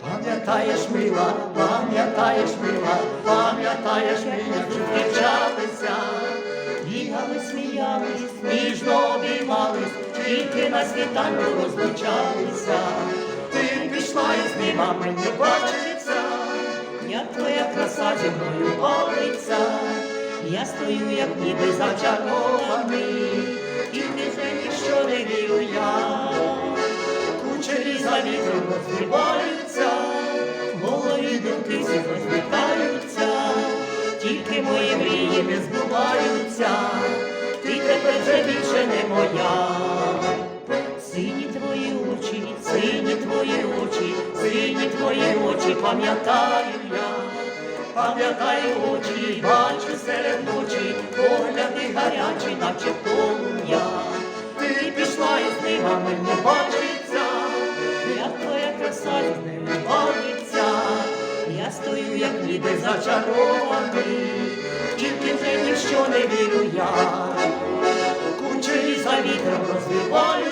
Пам'ятаєш мила, пам'ятаєш мила, пам'ятаєш мила, зустрічалися, бігали, сміялись, ніжно обіймались, тільки на світанку розлучалися. Ти пішла і нема не бачиться, як твоя краса зі мною болиться. Я стою, як ніби зачарований, тільки вже ніщо не вірю я. Кучері за вітром розбиваються, голові думки всі розлітаються, тільки мої мрії не збуваються, ти тепер вже більше не моя. Сині твої очі, сині твої очі, сині твої очі, пам'ятаю я, пам'ятаю очі, бачу серед ночі, погляди гарячі, наче полум'я. Ти пішла із ним, а мені бачиться, як твоя краса з ним бавиться. Я стою, як ніби зачарований, тільки вже ніщо не вірю я. Кучері за вітром розвиваються,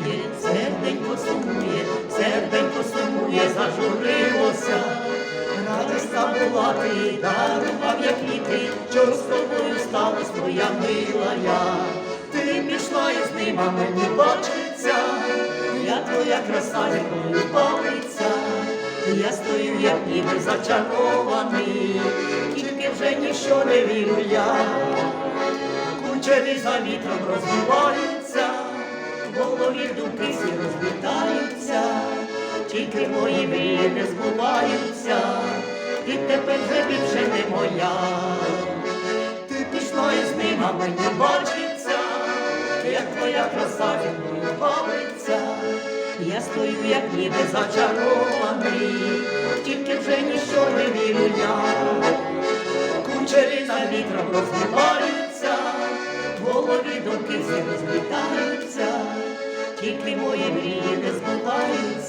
сумує, серденько сумує, серденько сумує, зажурилося. Радоста була ти, дарував я квіти, що з тобою сталось твоя мила я. Ти пішла із ним, а мені бачиться, я твоя краса якою бавиться. Я стою, як ніби зачарований, тільки вже ніщо не вірю я. Кучері за вітром розбиваються, в голові думки всі розлітаються, тільки мої мрії не збуваються, і тепер вже більше не моя. Ти пішла із ним, а мені бачиться, як твоя краса мною бавиться. Я стою, як ніби зачарований, тільки вже ніщо не вірю я. Кучері за вітром розбиваються, в голові думки всі розлітаються, тільки мої мрії не збуваються,